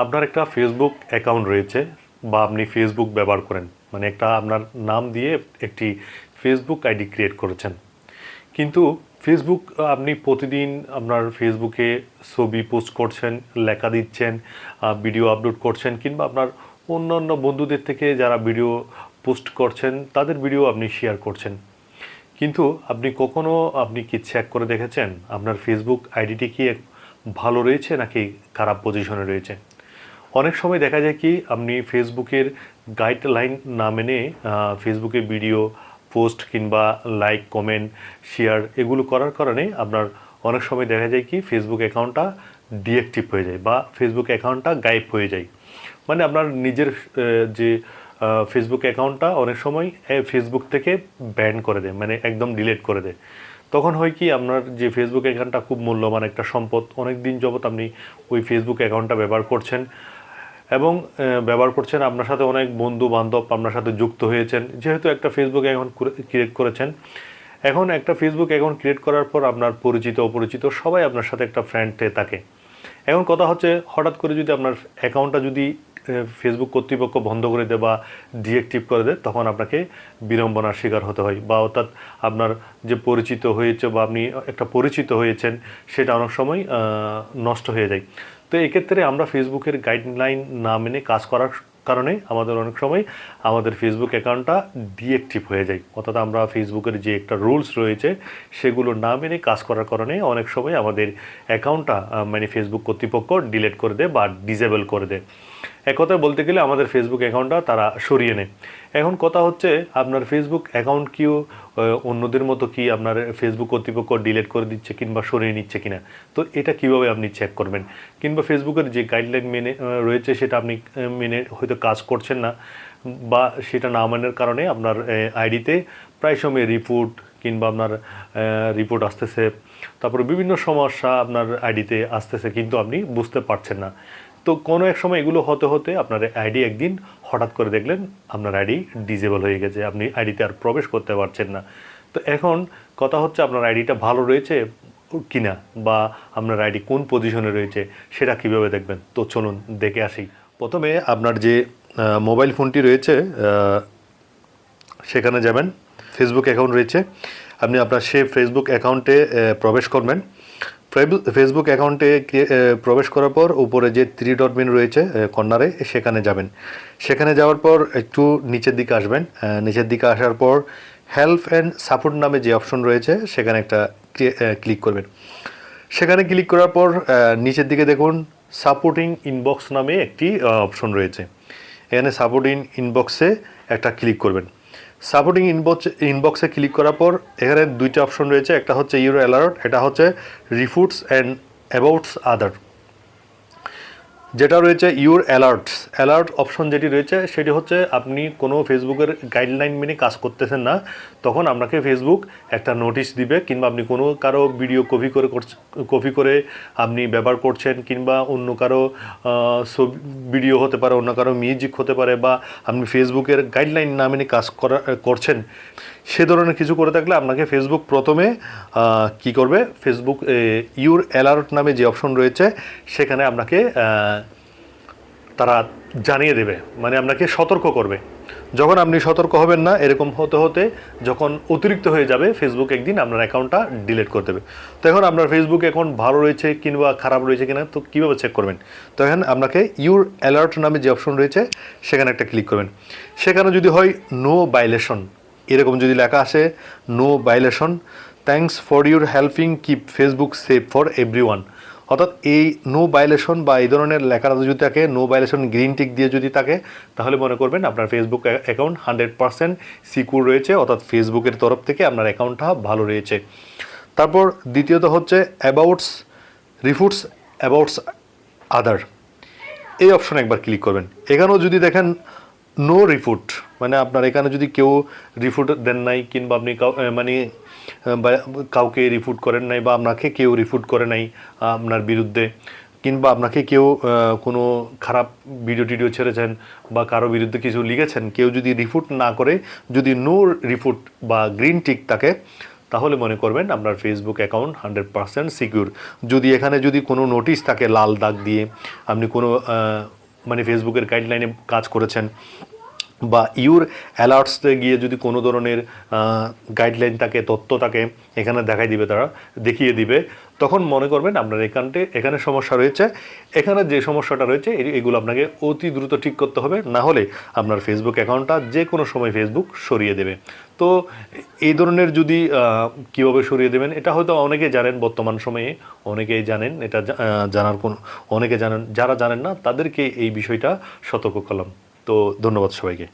আপনার একটা Facebook account রয়েছে বা আপনি ফেসবুক ব্যবহার করেন। মানে একটা আপনার নাম দিয়ে একটি ফেসবুক আইডি ক্রিয়েট করেছেন। কিন্তু ফেসবুক আপনি প্রতিদিন আপনার ফেসবুকে ছবি পোস্ট করছেন, লেখা দিচ্ছেন ভিডিও আপলোড করছেন কিংবা আপনার অন্য অন্য বন্ধুদের থেকে যারা ভিডিও পোস্ট করছেন, তাদের ভিডিও আপনি শেয়ার করছেন। কিন্তু আপনি কখনো আপনি কি চেক করে দেখেছেন? আপনার ফেসবুক আইডিটি কি ভালো রয়েছে নাকি খারাপ পজিশনে রয়েছে? অনেক সময় দেখা যায় কি, আপনি ফেসবুকের গাইডলাইন না মেনে ফেসবুকে ভিডিও পোস্ট কিংবা লাইক কমেন্ট শেয়ার এগুলো করার কারণে আপনার অনেক সময় দেখা যায় কি ফেসবুক অ্যাকাউন্টটা ডিঅ্যাক্টিভ হয়ে যায় বা ফেসবুক অ্যাকাউন্টটা গায়েব হয়ে যায়। মানে আপনার নিজের যে ফেসবুক অ্যাকাউন্টটা অনেক সময় ফেসবুক থেকে ব্যান করে দেয় মানে একদম ডিলিট করে দেয়। তখন হয় কি, আপনার যে ফেসবুক অ্যাকাউন্টটা খুব মূল্যবান একটা সম্পদ। অনেক দিন যাবত আপনি ওই ফেসবুক অ্যাকাউন্টটা ব্যবহার করছেন এবং ব্যবহার করছেন আপনার সাথে অনেক বন্ধু বান্ধব আপনার সাথে যুক্ত হয়েছেন। যেহেতু একটা ফেসবুক অ্যাকাউন্ট ক্রিয়েট করেছেন, এখন একটা ফেসবুক অ্যাকাউন্ট ক্রিয়েট করার পর আপনার পরিচিত, অপরিচিত সবাই আপনার সাথে একটা ফ্রেন্ডে থাকে। এখন কথা হচ্ছে, হঠাৎ করে যদি আপনার অ্যাকাউন্টটা যদি ফেসবুক কর্তৃপক্ষ বন্ধ করে দেয় বা ডিএক্টিভ করে দেয়, তখন আপনাকে বিড়ম্বনার শিকার হতে হয় বা অর্থাৎ আপনার যে পরিচিত হয়েছে বা আপনি একটা পরিচিত হয়েছেন, সেটা অনেক সময় নষ্ট হয়ে যায়। তো এক্ষেত্রে আমরা ফেসবুকের গাইডলাইন না মেনে কাজ করার কারণে আমাদের অনেক সময় আমাদের ফেসবুক অ্যাকাউন্টটা ডিএক্টিভ হয়ে যায়। অর্থাৎ আমরা ফেসবুকের যে একটা রুলস রয়েছে, সেগুলো না মেনে কাজ করার কারণে অনেক সময় আমাদের অ্যাকাউন্টটা মানে ফেসবুক কর্তৃপক্ষ ডিলিট করে দেয় বা ডিসেবল করে দেয়। এক কথায় বলতে গেলে আমাদের ফেসবুক অ্যাকাউন্টটা তারা সরিয়ে নেয়। এখন কথা হচ্ছে আপনার ফেসবুক অ্যাকাউন্ট কিও অন্যদের মতো কি আপনার ফেসবুক কর্তৃপক্ষ ডিলিট করে দিচ্ছে কিংবা সরিয়ে নিচ্ছে কিনা? তো এটা কীভাবে আপনি চেক করবেন? কিংবা ফেসবুকের যে গাইডলাইন মেনে রয়েছে সেটা আপনি মেনে হয়তো কাজ করছেন না, বা সেটা না মানার কারণে আপনার আইডিতে প্রায় সময় রিপোর্ট কিংবা আপনার রিপোর্ট আসতেছে। তারপরে বিভিন্ন সমস্যা আপনার আইডিতে আসতেছে, কিন্তু আপনি বুঝতে পারছেন না। তো কোনো এক সময় এগুলো হতে হতে আপনার আইডি একদিন হঠাৎ করে দেখলেন আপনার আইডি ডিজেবল হয়ে গেছে, আপনি আইডিতে আর প্রবেশ করতে পারছেন না। তো এখন কথা হচ্ছে আপনার আইডিটা ভালো রয়েছে কিনা বা আপনার আইডি কোন পজিশনে রয়েছে, সেটা কীভাবে দেখবেন? তো চলুন দেখে আসি। প্রথমে আপনার যে মোবাইল ফোনটি রয়েছে সেখানে যাবেন। ফেসবুক অ্যাকাউন্ট রয়েছে। আপনি আপনার সে ফেসবুক অ্যাকাউন্টে প্রবেশ করবেন। ফেসবুক অ্যাকাউন্টে প্রবেশ করার পর উপরে যে থ্রি ডট রয়েছে কর্নারে, সেখানে যাবেন। সেখানে যাওয়ার পর একটু নিচের দিকে আসবেন। নিচের দিকে আসার পর হেল্প অ্যান্ড সাপোর্ট নামে যে অপশন রয়েছে, সেখানে একটা ক্লিক করবেন। সেখানে ক্লিক করার পর নিচের দিকে দেখুন সাপোর্টিং ইনবক্স নামে একটি অপশন রয়েছে। এখানে সাপোর্টিং ইনবক্সে একটা ক্লিক করবেন। সাপোর্টিং ইনবক্স ইনবক্সে ক্লিক করার পর, এখানে দুইটা অপশন রয়েছে, একটা হচ্ছে ইউরো অ্যালার্ট এটা হচ্ছে রিফুটস অ্যান্ড অ্যাবাউটস আদার যেটা রয়েছে ইউর অ্যালার্টস অ্যালার্ট অপশন যেটি রয়েছে, সেটি হচ্ছে আপনি কোনো ফেসবুকের গাইডলাইন মেনে কাজ করতেছেন না, তখন আপনাকে ফেসবুক একটা নোটিশ দিবে, কিংবা আপনি কোনো কারও ভিডিও কপি করে কপি করে আপনি ব্যবহার করছেন, কিংবা অন্য কারও ছবি ভিডিও হতে পারে, অন্য কারও মিউজিক হতে পারে, বা আপনি ফেসবুকের গাইডলাইন না মেনে কাজ করা, করছেন সে ধরনের কিছু করে থাকলে আপনাকে ফেসবুক প্রথমে কি করবে? ফেসবুক ইউর অ্যালার্ট নামে যে অপশন রয়েছে, সেখানে আপনাকে তারা জানিয়ে দেবে। মানে আপনাকে সতর্ক করবে। যখন আপনি সতর্ক হবেন না, এরকম হতে হতে যখন অতিরিক্ত হয়ে যাবে ফেসবুক একদিন আপনার অ্যাকাউন্টটা ডিলিট করে দেবে। তো এখন আপনার ফেসবুক অ্যাকাউন্ট ভালো রয়েছে কিংবা খারাপ রয়েছে কিনা, তো কীভাবে চেক করবেন? তো এখন আপনাকে ইউর অ্যালার্ট নামে যে অপশন রয়েছে, সেখানে একটা ক্লিক করবেন। সেখানে যদি হয় নো ভাইলেশন এরকম যদি লেখা আসে no violation thanks for your helping keep Facebook safe for everyone অর্থাৎ এই নো ভাইলেশন বা এই ধরনের লেখাটা যদি থাকে নো ভাইলেশন গ্রিন টিক দিয়ে যদি থাকে, তাহলে মনে করবেন আপনার Facebook account hundred percent secure রয়েছে, অর্থাৎ ফেসবুকের তরফ থেকে আপনার অ্যাকাউন্টটা ভালো রয়েছে। তারপর দ্বিতীয়ত হচ্ছে অ্যাবাউটস রিফুটস অ্যাবাউটস আদার এই অপশনে একবার ক্লিক করবেন। এখানেও যদি দেখেন নো রিফুট মানে আপনার এখানে যদি কেউ রিফুট দেন নাই কিংবা আপনি মানে কাউকে রিফুট করেন নাই বা আপনাকে কেউ রিফুট করে নাই আপনার বিরুদ্ধে, কিংবা আপনাকে কেউ কোনো খারাপ ভিডিও টিডিও ছেড়েছেন বা কারও বিরুদ্ধে কিছু লিখেছেন, কেউ যদি রিফুট না করে, যদি নো রিফুট বা গ্রিন টিক থাকে, তাহলে মনে করবেন আপনার Facebook account hundred percent secure যদি এখানে যদি কোনো নোটিশ থাকে লাল দাগ দিয়ে, আপনি কোনো মানে ফেসবুকের গাইডলাইনে কাজ করেছেন বা ইউর অ্যালার্টসে গিয়ে যদি কোনো ধরনের গাইডলাইন থাকে, তথ্য থাকে, এখানে দেখাই দিবে তারা, দেখিয়ে দিবে। তখন মনে করবেন আপনার এখানটে এখানে সমস্যা রয়েছে। এখানে যে সমস্যাটা রয়েছে এগুলো আপনাকে অতি দ্রুত ঠিক করতে হবে। না হলে আপনার ফেসবুক অ্যাকাউন্টটা যে কোনো সময় ফেসবুক সরিয়ে দেবে। তো এই ধরনের যদি কীভাবে সরিয়ে দেবেন, এটা হয়তো অনেকে জানেন বর্তমান সময়ে, অনেকেই জানেন, এটা জানার কোন, অনেকে জানেন, যারা জানেন না, তাদেরকে এই বিষয়টা সতর্ক করলাম। তো ধন্যবাদ সবাইকে।